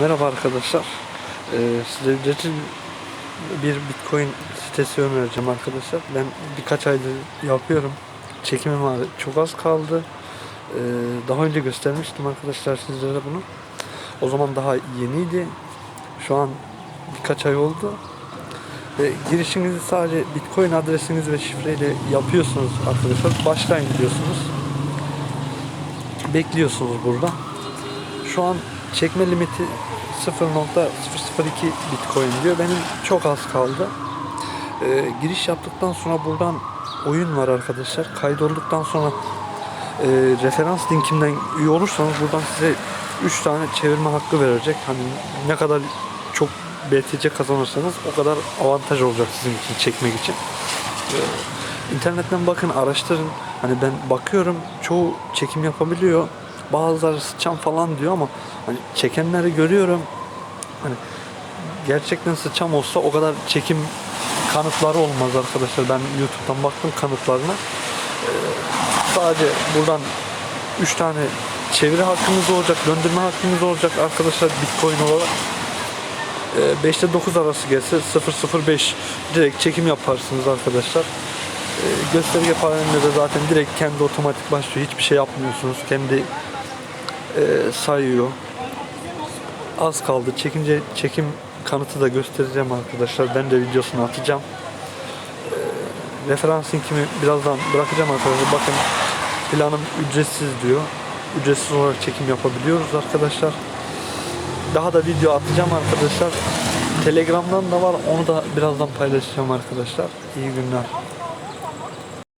Merhaba arkadaşlar. Ee, size ücretsiz bir Bitcoin sitesi önereceğim arkadaşlar. Ben birkaç aydır yapıyorum. Çekimim var. Çok az kaldı. Ee, daha önce göstermiştim arkadaşlar sizlere bunu. O zaman daha yeniydi. Şu an birkaç ay oldu. Ve girişinizi sadece Bitcoin adresiniz ve şifreyle yapıyorsunuz arkadaşlar. Başlayın diyorsunuz. Bekliyorsunuz burada. Şu an çekme limiti 0.002 Bitcoin diyor. Benim çok az kaldı. Ee, giriş yaptıktan sonra buradan oyun var arkadaşlar. Kaydolduktan sonra e, referans linkimden üye olursanız buradan size 3 tane çevirme hakkı verecek. Hani ne kadar çok BTC kazanırsanız o kadar avantaj olacak sizin için çekmek için. Ee, İnternetten bakın araştırın. Hani ben bakıyorum çoğu çekim yapabiliyor. Bazıları sıçan falan diyor ama hani çekenleri görüyorum. Hani gerçekten sıçam olsa o kadar çekim kanıtları olmaz arkadaşlar. Ben YouTube'dan baktım kanıtlarına. Ee, sadece buradan 3 tane çeviri hakkınız olacak, döndürme hakkınız olacak arkadaşlar Bitcoin olarak. 5'te 9 arası gelse 005 direkt çekim yaparsınız arkadaşlar. Ee, gösterge panelinde de zaten direkt kendi otomatik başlıyor. Hiçbir şey yapmıyorsunuz. Kendi e, sayıyor. Az kaldı. Çekince çekim kanıtı da göstereceğim arkadaşlar. Ben de videosunu atacağım. Ee, referans linkimi birazdan bırakacağım arkadaşlar. Bakın planım ücretsiz diyor. Ücretsiz olarak çekim yapabiliyoruz arkadaşlar. Daha da video atacağım arkadaşlar. Telegram'dan da var. Onu da birazdan paylaşacağım arkadaşlar. İyi günler.